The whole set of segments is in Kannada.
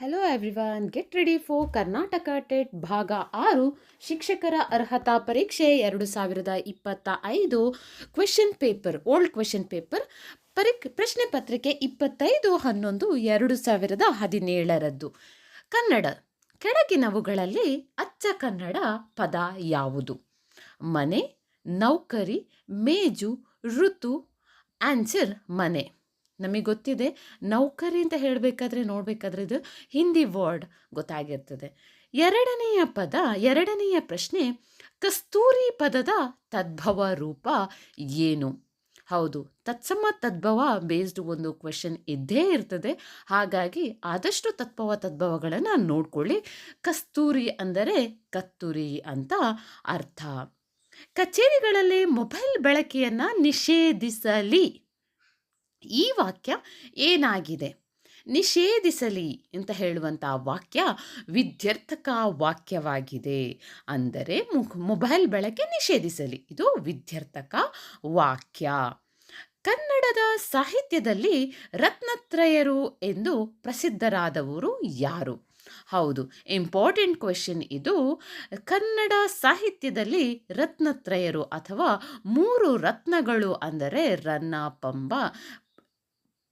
Hello everyone get ready for Karnataka TET ಭಾಗ ಆರು ಶಿಕ್ಷಕರ ಅರ್ಹತಾ ಪರೀಕ್ಷೆ ಎರಡು ಸಾವಿರದ ಇಪ್ಪತ್ತ ಐದು question paper old question paper Pareek, ಪ್ರಶ್ನೆ ಪತ್ರಿಕೆ ಇಪ್ಪತ್ತೈದು ಹನ್ನೊಂದು ಎರಡು ಸಾವಿರದ ಹದಿನೇಳರದ್ದು. ಕನ್ನಡ, ಕೆಳಗಿನವುಗಳಲ್ಲಿ ಅಚ್ಚ ಕನ್ನಡ ಪದ ಯಾವುದು? ಮನೆ, ನೌಕರಿ, ಮೇಜು, ಋತು ಆನ್ಸರ್ ಮನೆ. ನಮಗೆ ಗೊತ್ತಿದೆ, ನೌಕರಿ ಅಂತ ಹೇಳಬೇಕಾದ್ರೆ ನೋಡಬೇಕಾದ್ರೆ ಇದು ಹಿಂದಿ ವರ್ಡ್ ಗೊತ್ತಾಗಿರ್ತದೆ. ಎರಡನೆಯ ಪದ, ಎರಡನೆಯ ಪ್ರಶ್ನೆ, ಕಸ್ತೂರಿ ಪದದ ತದ್ಭವ ರೂಪ ಏನು? ಹೌದು, ತತ್ಸಮ ತದ್ಭವ ಬೇಸ್ಡ್ ಒಂದು ಕ್ವೆಶನ್ ಇದ್ದೇ ಇರ್ತದೆ. ಹಾಗಾಗಿ ಆದಷ್ಟು ತತ್ಭವ ತದ್ಭವಗಳನ್ನು ನೋಡ್ಕೊಳ್ಳಿ. ಕಸ್ತೂರಿ ಅಂದರೆ ಕತ್ತೂರಿ ಅಂತ ಅರ್ಥ. ಕಚೇರಿಗಳಲ್ಲಿ ಮೊಬೈಲ್ ಬಳಕೆಯನ್ನು ನಿಷೇಧಿಸಲಿ. ಈ ವಾಕ್ಯ ಏನಾಗಿದೆ? ನಿಷೇಧಿಸಲಿ ಅಂತ ಹೇಳುವಂಥ ವಾಕ್ಯ ವಿದ್ಯರ್ಥಕ ವಾಕ್ಯವಾಗಿದೆ. ಅಂದರೆ ಮೊಬೈಲ್ ಬಳಕೆ ನಿಷೇಧಿಸಲಿ. ಇದು ವಿದ್ಯರ್ಥಕ ವಾಕ್ಯ. ಕನ್ನಡದ ಸಾಹಿತ್ಯದಲ್ಲಿ ರತ್ನತ್ರಯರು ಎಂದು ಪ್ರಸಿದ್ಧರಾದವರು ಯಾರು? ಹೌದು ಇಂಪಾರ್ಟೆಂಟ್ ಕ್ವೆಶನ್ ಇದು. ಕನ್ನಡ ಸಾಹಿತ್ಯದಲ್ಲಿ ರತ್ನತ್ರಯರು ಅಥವಾ ಮೂರು ರತ್ನಗಳು ಅಂದರೆ ರನ್ನ ಪಂಬ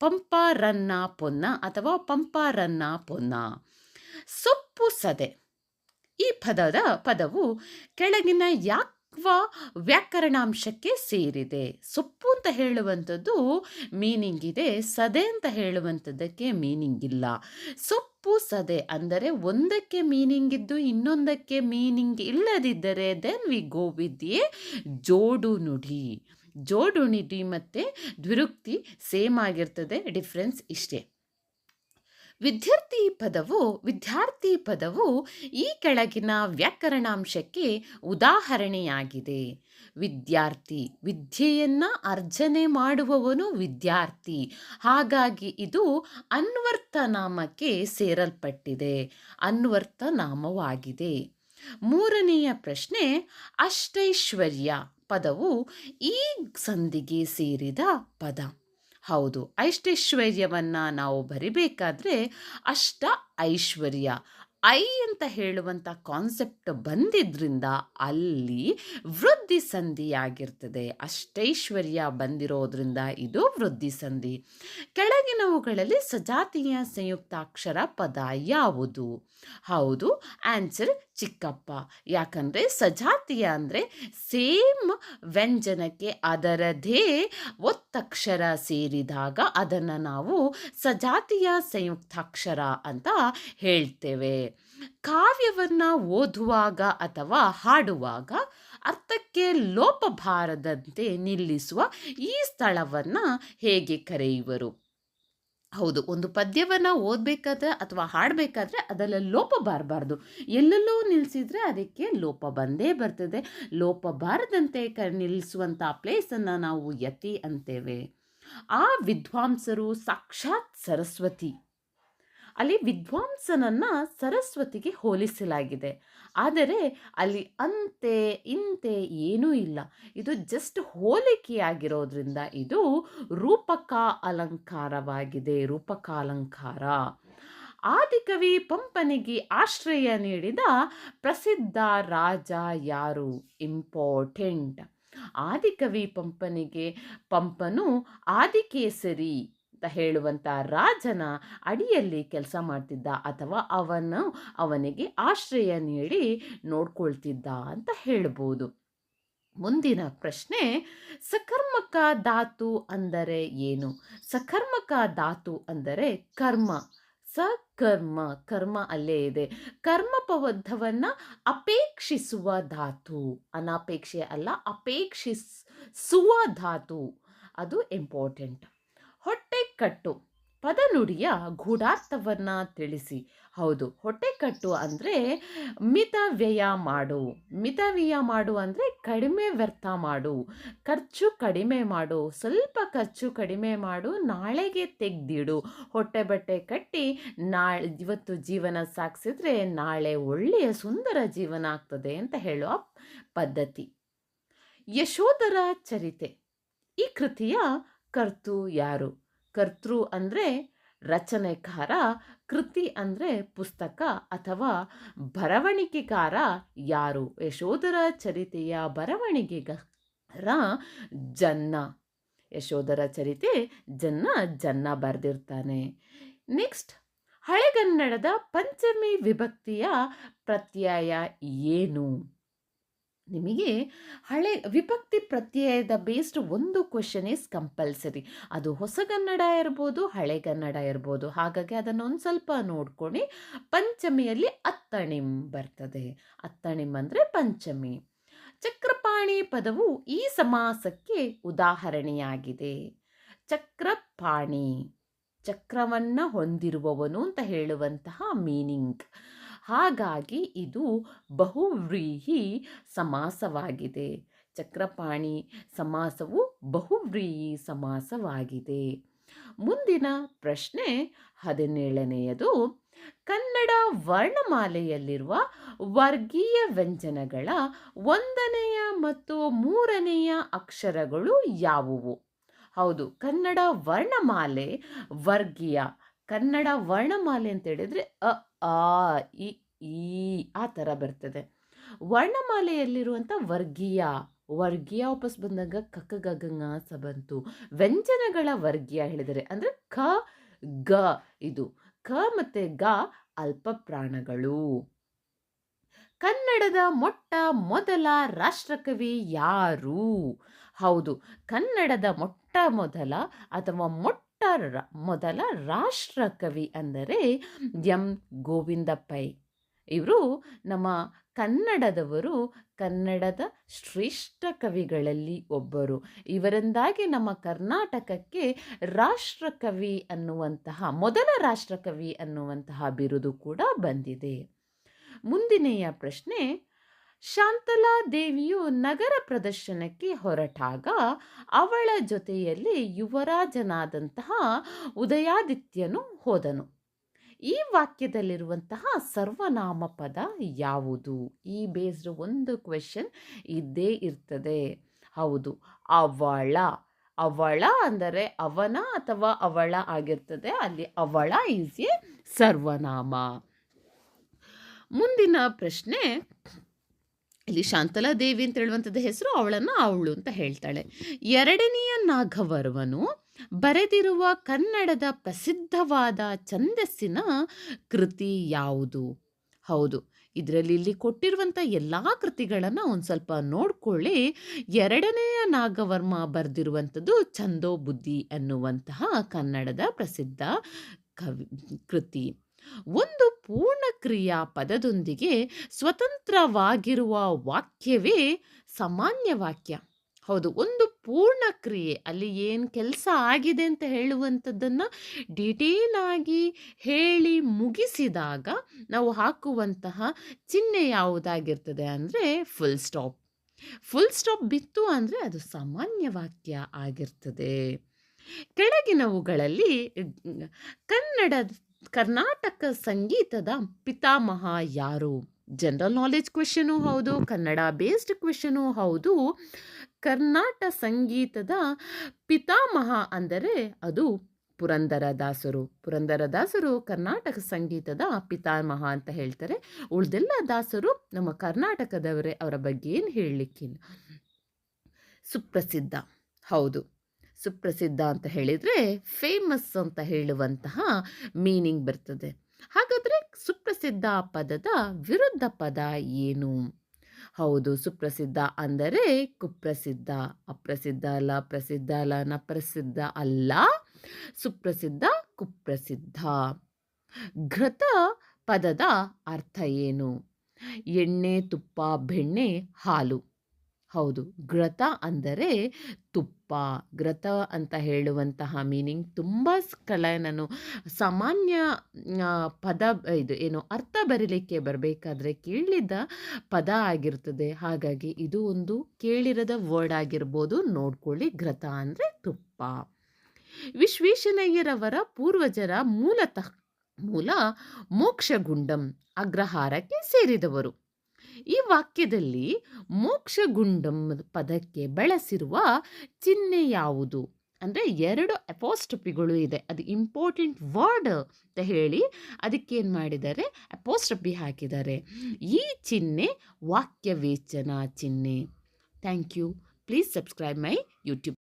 ಪಂಪ ರನ್ನ ಪೊನ್ನ ಅಥವಾ ಪಂಪ ರನ್ನ ಪೊನ್ನ. ಸೊಪ್ಪು ಸದೆ. ಈ ಪದದ ಪದವು ಕೆಳಗಿನ ಯಾಕ್ವ ವ್ಯಾಕರಣಾಂಶಕ್ಕೆ ಸೇರಿದೆ. ಸೊಪ್ಪು ಅಂತ ಹೇಳುವಂಥದ್ದು ಮೀನಿಂಗ್ ಇದೆ. ಸದೆ ಅಂತ ಹೇಳುವಂಥದ್ದಕ್ಕೆ ಮೀನಿಂಗ್ ಇಲ್ಲ. ಸೊಪ್ಪು ಸದೆ ಅಂದರೆ ಒಂದಕ್ಕೆ ಮೀನಿಂಗ್ ಇದ್ದು ಇನ್ನೊಂದಕ್ಕೆ ಮೀನಿಂಗ್ ಇಲ್ಲದಿದ್ದರೆ then we go with a ಜೋಡು ನುಡಿ. ಜೋಡುಣಿಡಿ ಮತ್ತು ದ್ವಿರುಕ್ತಿ ಸೇಮ್ ಆಗಿರ್ತದೆ, ಡಿಫ್ರೆನ್ಸ್ ಇಷ್ಟೇ. ವಿದ್ಯಾರ್ಥಿ ಪದವು ವಿದ್ಯಾರ್ಥಿ ಪದವು ಈ ಕೆಳಗಿನ ವ್ಯಾಕರಣಾಂಶಕ್ಕೆ ಉದಾಹರಣೆಯಾಗಿದೆ. ವಿದ್ಯಾರ್ಥಿ ವಿದ್ಯೆಯನ್ನು ಅರ್ಜನೆ ಮಾಡುವವನು ವಿದ್ಯಾರ್ಥಿ. ಹಾಗಾಗಿ ಇದು ಅನ್ವರ್ಥ ನಾಮಕ್ಕೆ ಸೇರಲ್ಪಟ್ಟಿದೆ, ಅನ್ವರ್ಥ ನಾಮವಾಗಿದೆ. ಮೂರನೆಯ ಪ್ರಶ್ನೆ, ಅಷ್ಟೈಶ್ವರ್ಯ. ಪದವು ಈ ಸಂಧಿಗೆ ಸೇರಿದ ಪದ. ಹೌದು ಐಷ್ಟೈಶ್ವರ್ಯವನ್ನು ನಾವು ಬರಿಬೇಕಾದ್ರೆ ಅಷ್ಟ ಐಶ್ವರ್ಯ. ಐ ಅಂತ ಹೇಳುವಂಥ ಕಾನ್ಸೆಪ್ಟ್ ಬಂದಿದ್ರಿಂದ ಅಲ್ಲಿ ವೃದ್ಧಿ ಸಂಧಿಯಾಗಿರ್ತದೆ ಅಷ್ಟೈಶ್ವರ್ಯ ಬಂದಿರೋದ್ರಿಂದ ಇದು ವೃದ್ಧಿ ಸಂಧಿ. ಕೆಳಗಿನವುಗಳಲ್ಲಿ ಸಜಾತಿಯ ಸಂಯುಕ್ತಾಕ್ಷರ ಪದ ಯಾವುದು? ಹೌದು ಆನ್ಸರ್ ಚಿಕ್ಕಪ್ಪ. ಯಾಕಂದರೆ ಸಜಾತಿಯ ಅಂದರೆ ಸೇಮ್ ವ್ಯಂಜನಕ್ಕೆ ಅದರದೇ ಒತ್ತಕ್ಷರ ಸೇರಿದಾಗ ಅದನ್ನು ನಾವು ಸಜಾತಿಯ ಸಂಯುಕ್ತಾಕ್ಷರ ಅಂತ ಹೇಳ್ತೇವೆ. ಕಾವ್ಯವನ್ನು ಓದುವಾಗ ಅಥವಾ ಹಾಡುವಾಗ ಅರ್ಥಕ್ಕೆ ಲೋಪ ಬಾರದಂತೆ ನಿಲ್ಲಿಸುವ ಈ ಸ್ಥಳವನ್ನು ಹೇಗೆ ಕರೆಯುವರು? ಹೌದು, ಒಂದು ಪದ್ಯವನ್ನು ಓದಬೇಕಾದ್ರೆ ಅಥವಾ ಹಾಡಬೇಕಾದ್ರೆ ಅದರಲ್ಲಿ ಲೋಪ ಬಾರಬಾರ್ದು. ಎಲ್ಲೆಲ್ಲೋ ನಿಲ್ಲಿಸಿದರೆ ಅದಕ್ಕೆ ಲೋಪ ಬಂದೇ ಬರ್ತದೆ. ಲೋಪ ಬಾರದಂತೆ ಕ ನಿಲ್ಲಿಸುವಂಥ ಪ್ಲೇಸನ್ನು ನಾವು ಯತಿ ಅಂತೇವೆ. ಆ ವಿದ್ವಾಂಸರು ಸಾಕ್ಷಾತ್ ಸರಸ್ವತಿ. ಅಲ್ಲಿ ವಿದ್ವಾಂಸನನ್ನು ಸರಸ್ವತಿಗೆ ಹೋಲಿಸಲಾಗಿದೆ. ಆದರೆ ಅಲ್ಲಿ ಅಂತೆ, ಇಂತೆ ಏನೂ ಇಲ್ಲ. ಇದು ಜಸ್ಟ್ ಹೋಲಿಕೆಯಾಗಿರೋದ್ರಿಂದ ಇದು ರೂಪಕ ಅಲಂಕಾರವಾಗಿದೆ ರೂಪಕ ಅಲಂಕಾರ ಆದಿಕವಿ ಪಂಪನಿಗೆ ಆಶ್ರಯ ನೀಡಿದ ಪ್ರಸಿದ್ಧ ರಾಜ ಯಾರು? ಇಂಪಾರ್ಟೆಂಟ್ ಆದಿಕವಿ ಪಂಪನಿಗೆ ಪಂಪನು ಆದಿಕೇಸರಿ. ಅಂತ ಹೇಳುವಂಥ ರಾಜನ ಅಡಿಯಲ್ಲಿ ಕೆಲಸ ಮಾಡ್ತಿದ್ದ ಅಥವಾ ಅವನು ಅವನಿಗೆ ಆಶ್ರಯ ನೀಡಿ ನೋಡ್ಕೊಳ್ತಿದ್ದ ಅಂತ ಹೇಳ್ಬೋದು. ಮುಂದಿನ ಪ್ರಶ್ನೆ, ಸಕರ್ಮಕ ಧಾತು ಅಂದರೆ ಏನು? ಸಕರ್ಮಕ ಧಾತು ಅಂದರೆ ಕರ್ಮ. ಸಕರ್ಮ, ಕರ್ಮ ಅಲ್ಲೇ ಇದೆ. ಕರ್ಮಪಬದ್ಧವನ್ನು ಅಪೇಕ್ಷಿಸುವ ಧಾತು. ಅನಾಪೇಕ್ಷೆ ಅಲ್ಲ, ಅಪೇಕ್ಷಿಸುವ ಧಾತು. ಅದು ಇಂಪಾರ್ಟೆಂಟ್ ಹೊಟ್ಟೆಕಟ್ಟು. ಪದನುಡಿಯ ಗೂಢಾರ್ಥವನ್ನು ತಿಳಿಸಿ. ಹೌದು, ಹೊಟ್ಟೆಕಟ್ಟು ಅಂದರೆ ಮಿತ ವ್ಯಯ ಮಾಡು. ಮಿತ ವ್ಯಯ ಮಾಡು ಅಂದರೆ ಕಡಿಮೆ ವ್ಯರ್ಥ ಮಾಡು. ಖರ್ಚು ಕಡಿಮೆ ಮಾಡು. ಸ್ವಲ್ಪ ಖರ್ಚು ಕಡಿಮೆ ಮಾಡು. ನಾಳೆಗೆ ತೆಗ್ದಿಡು. ಹೊಟ್ಟೆ ಬಟ್ಟೆ ಕಟ್ಟಿ ನಾಳೆ, ಇವತ್ತು ಜೀವನ ಸಾಗಿಸಿದ್ರೆ ನಾಳೆ ಒಳ್ಳೆಯ ಸುಂದರ ಜೀವನ ಆಗ್ತದೆ ಅಂತ ಹೇಳುವ ಪದ್ಧತಿ. ಯಶೋಧರ ಚರಿತೆ. ಈ ಕೃತಿಯ ಕರ್ತು ಯಾರು? ಕರ್ತೃ ಅಂದರೆ ರಚನೆಕಾರ, ಕೃತಿ ಅಂದರೆ ಪುಸ್ತಕ ಅಥವಾ ಬರವಣಿಗೆಗಾರ ಯಾರು? ಯಶೋಧರ ಚರಿತೆಯ ಬರವಣಿಗೆಗಾರ ಜನ್ನ. ಯಶೋಧರ ಚರಿತೆ ಜನ್ನ ಜನ್ನ ಬರೆದಿರ್ತಾನೆ. ನೆಕ್ಸ್ಟ್ ಹಳೆಗನ್ನಡದ ಪಂಚಮಿ ವಿಭಕ್ತಿಯ ಪ್ರತ್ಯಯ ಏನು? ನಿಮಗೆ ಹಳೆ ವಿಭಕ್ತಿ ಪ್ರತ್ಯಯದ ಬೇಸ್ಡ್ ಒಂದು ಕ್ವೆಶನ್ ಈಸ್ ಕಂಪಲ್ಸರಿ ಅದು ಹೊಸಗನ್ನಡ ಇರ್ಬೋದು ಹಳೆಗನ್ನಡ ಇರ್ಬೋದು. ಹಾಗಾಗಿ ಅದನ್ನು ಒಂದು ಸ್ವಲ್ಪ ನೋಡ್ಕೊಂಡು ಪಂಚಮಿಯಲ್ಲಿ ಅತ್ತಣಿಂ ಬರ್ತದೆ. ಅತ್ತಣಿಮ್ ಅಂದರೆ ಪಂಚಮಿ. ಚಕ್ರಪಾಣಿ ಪದವು ಈ ಸಮಾಸಕ್ಕೆ ಉದಾಹರಣೆಯಾಗಿದೆ. ಚಕ್ರಪಾಣಿ, ಚಕ್ರವನ್ನು ಹೊಂದಿರುವವನು ಅಂತ ಹೇಳುವಂತಹ ಮೀನಿಂಗ್ ಹಾಗಾಗಿ ಇದು ಬಹುವ್ರೀಹಿ ಸಮಾಸವಾಗಿದೆ. ಚಕ್ರಪಾಣಿ ಸಮಾಸವು ಬಹುವ್ರೀಹಿ ಸಮಾಸವಾಗಿದೆ. ಮುಂದಿನ ಪ್ರಶ್ನೆ ಹದಿನೇಳನೆಯದು, ಕನ್ನಡ ವರ್ಣಮಾಲೆಯಲ್ಲಿರುವ ವರ್ಗೀಯ ವ್ಯಂಜನಗಳ ಒಂದನೆಯ ಮತ್ತು ಮೂರನೆಯ ಅಕ್ಷರಗಳು ಯಾವುವು? ಹೌದು, ಕನ್ನಡ ವರ್ಣಮಾಲೆ ವರ್ಗೀಯ ಕನ್ನಡ ವರ್ಣಮಾಲೆ ಅಂತ ಹೇಳಿದರೆ ಅ, ಆ, ಇ, ಈ, ಆ ಥರ ಬರ್ತದೆ. ವರ್ಣಮಾಲೆಯಲ್ಲಿರುವಂಥ ವರ್ಗೀಯ ವರ್ಗೀಯ ವಾಪಸ್ ಬಂದಾಗ ಕಕ್ಕ ಗ ಸ ಬಂತು. ವ್ಯಂಜನಗಳ ವರ್ಗೀಯ ಹೇಳಿದರೆ ಅಂದರೆ ಕ, ಗ ಇದು. ಕ ಮತ್ತು ಗ ಅಲ್ಪ ಪ್ರಾಣಗಳು. ಕನ್ನಡದ ಮೊಟ್ಟ ಮೊದಲ ರಾಷ್ಟ್ರಕವಿ ಯಾರು? ಹೌದು, ಕನ್ನಡದ ಮೊಟ್ಟ ಮೊದಲ ಅಥವಾ ಮೊಟ್ಟ ಮೊದಲ ರಾಷ್ಟ್ರಕವಿ ಅಂದರೆ ಎಂ. ಗೋವಿಂದ ಪೈ ಇವರು ನಮ್ಮ ಕನ್ನಡದವರು, ಕನ್ನಡದ ಶ್ರೇಷ್ಠ ಕವಿಗಳಲ್ಲಿ ಒಬ್ಬರು. ಇವರಿಂದಾಗಿ ನಮ್ಮ ಕರ್ನಾಟಕಕ್ಕೆ ರಾಷ್ಟ್ರಕವಿ ಅನ್ನುವಂತಹ, ಮೊದಲ ರಾಷ್ಟ್ರಕವಿ ಅನ್ನುವಂತಹ ಬಿರುದು ಕೂಡ ಬಂದಿದೆ. ಮುಂದಿನೆಯ ಪ್ರಶ್ನೆ ಶಾಂತಲಾ ದೇವಿಯು ನಗರ ಪ್ರದರ್ಶನಕ್ಕೆ ಹೊರಟಾಗ ಅವಳ ಜೊತೆಯಲ್ಲಿ ಯುವರಾಜನಾದಂತಹ ಉದಯಾದಿತ್ಯನು ಹೋದನು. ಈ ವಾಕ್ಯದಲ್ಲಿರುವಂತಹ ಸರ್ವನಾಮ ಪದ ಯಾವುದು? ಈ ಬೇಸ್ಡ್ ಒಂದು ಕ್ವೆಶನ್ ಇದ್ದೇ ಇರ್ತದೆ. ಹೌದು, ಅವಳ. ಅವಳ ಅಂದರೆ ಅವನ ಅಥವಾ ಅವಳ ಆಗಿರ್ತದೆ. ಅಲ್ಲಿ ಅವಳ ಈಸ್ ಎ ಸರ್ವನಾಮ. ಮುಂದಿನ ಪ್ರಶ್ನೆ ಇಲ್ಲಿ ಶಾಂತಲಾ ದೇವಿ ಅಂತ ಹೇಳುವಂಥದ್ದು ಹೆಸರು ಅವಳನ್ನು ಅವಳು ಅಂತ ಹೇಳ್ತಾಳೆ. ಎರಡನೆಯ ನಾಗವರ್ವನು ಬರೆದಿರುವ ಕನ್ನಡದ ಪ್ರಸಿದ್ಧವಾದ ಛಂದಸ್ಸಿನ ಕೃತಿ ಯಾವುದು? ಹೌದು, ಇದರಲ್ಲಿ ಇಲ್ಲಿ ಕೊಟ್ಟಿರುವಂಥ ಎಲ್ಲ ಕೃತಿಗಳನ್ನು ಒಂದು ಸ್ವಲ್ಪ ನೋಡ್ಕೊಳ್ಳಿ. ಎರಡನೆಯ ನಾಗವರ್ಮ ಬರೆದಿರುವಂಥದ್ದು ಛಂದೋ ಬುದ್ಧಿ ಅನ್ನುವಂತಹ ಕನ್ನಡದ ಪ್ರಸಿದ್ಧ ಕವಿ, ಕೃತಿ. ಒಂದು ಪೂರ್ಣ ಕ್ರಿಯಾ ಪದದೊಂದಿಗೆ ಸ್ವತಂತ್ರವಾಗಿರುವ ವಾಕ್ಯವೇ ಸಾಮಾನ್ಯ ವಾಕ್ಯ. ಹೌದು, ಒಂದು ಪೂರ್ಣ ಕ್ರಿಯೆ, ಅಲ್ಲಿ ಏನು ಕೆಲಸ ಆಗಿದೆ ಅಂತ ಹೇಳುವಂಥದ್ದನ್ನು ಡಿಟೇಲ್ ಆಗಿ ಹೇಳಿ ಮುಗಿಸಿದಾಗ ನಾವು ಹಾಕುವಂತಹ ಚಿಹ್ನೆ ಯಾವುದಾಗಿರ್ತದೆ ಅಂದರೆ ಫುಲ್ ಸ್ಟಾಪ್ ಫುಲ್ ಸ್ಟಾಪ್ ಬಿತ್ತು ಅಂದರೆ ಅದು ಸಾಮಾನ್ಯ ವಾಕ್ಯ ಆಗಿರ್ತದೆ. ಕೆಳಗಿನವುಗಳಲ್ಲಿ ಕನ್ನಡ ಕರ್ನಾಟಕ ಸಂಗೀತದ ಪಿತಾಮಹ ಯಾರು? ಜನರಲ್ ನಾಲೆಜ್ ಕ್ವೆಶನು ಹೌದು, ಕನ್ನಡ ಬೇಸ್ಡ್ ಕ್ವೆಶನು ಹೌದು. ಕರ್ನಾಟಕ ಸಂಗೀತದ ಪಿತಾಮಹ ಅಂದರೆ ಅದು ಪುರಂದರದಾಸರು ಪುರಂದರದಾಸರು ಕರ್ನಾಟಕ ಸಂಗೀತದ ಪಿತಾಮಹ ಅಂತ ಹೇಳ್ತಾರೆ. ಉಳ್ದೆಲ್ಲ ದಾಸರು ನಮ್ಮ ಕರ್ನಾಟಕದವರೇ, ಅವರ ಬಗ್ಗೆ ಏನು ಹೇಳಲಿಕ್ಕಿಲ್ಲ. ಸುಪ್ರಸಿದ್ಧ. ಹೌದು. ಸುಪ್ರಸಿದ್ಧ ಅಂತ ಹೇಳಿದರೆ ಫೇಮಸ್ ಅಂತ ಹೇಳುವಂತಹ ಮೀನಿಂಗ್ ಬರ್ತದೆ. ಹಾಗಾದರೆ ಸುಪ್ರಸಿದ್ಧ ಪದದ ವಿರುದ್ಧ ಪದ ಏನು? ಹೌದು, ಸುಪ್ರಸಿದ್ಧ ಅಂದರೆ ಕುಪ್ರಸಿದ್ಧ, ಅಪ್ರಸಿದ್ಧ ಅಲ್ಲ, ಪ್ರಸಿದ್ಧ ಅಲ್ಲ, ನಪ್ರಸಿದ್ಧ ಅಲ್ಲ, ಸುಪ್ರಸಿದ್ಧ, ಕುಪ್ರಸಿದ್ಧ. ಘೃತ ಪದದ ಅರ್ಥ ಏನು? ಎಣ್ಣೆ, ತುಪ್ಪ, ಬೆಣ್ಣೆ, ಹಾಲು. ಹೌದು, ಘೃತ ಅಂದರೆ ತುಪ್ಪ. ಘೃತ ಅಂತ ಹೇಳುವಂತಹ ಮೀನಿಂಗ್ ತುಂಬ ಕಲ ನಾನು ಸಾಮಾನ್ಯ ಪದ ಇದು ಏನು ಅರ್ಥ ಬರೀಲಿಕ್ಕೆ ಬರಬೇಕಾದ್ರೆ ಕೇಳಿದ ಪದ ಆಗಿರ್ತದೆ. ಹಾಗಾಗಿ ಇದು ಒಂದು ಕೇಳಿರದ ವರ್ಡ್ ಆಗಿರ್ಬೋದು. ನೋಡ್ಕೊಳ್ಳಿ ಗ್ರತ ಅಂದರೆ ತುಪ್ಪ. ವಿಶ್ವೇಶನಯ್ಯರವರ ಪೂರ್ವಜರ ಮೂಲತಃ, ಮೂಲ ಮೋಕ್ಷಗುಂಡಂ ಅಗ್ರಹಾರಕ್ಕೆ ಸೇರಿದವರು. ಈ ವಾಕ್ಯದಲ್ಲಿ ಮೋಕ್ಷಗುಂಡಂ ಪದಕ್ಕೆ ಬಳಸಿರುವ ಚಿಹ್ನೆ ಯಾವುದು? ಅಂದರೆ ಎರಡು ಅಪೋಸ್ಟ್ರಪಿಗಳು ಇದೆ. ಅದು ಇಂಪಾರ್ಟೆಂಟ್ ವರ್ಡ್ ಅಂತ ಹೇಳಿ ಅದಕ್ಕೇನು ಮಾಡಿದ್ದಾರೆ? ಅಪೋಸ್ಟ್ರಪಿ ಹಾಕಿದ್ದಾರೆ. ಈ ಚಿಹ್ನೆ ವಾಕ್ಯವೇಚನ ಚಿಹ್ನೆ. Thank you please subscribe my YouTube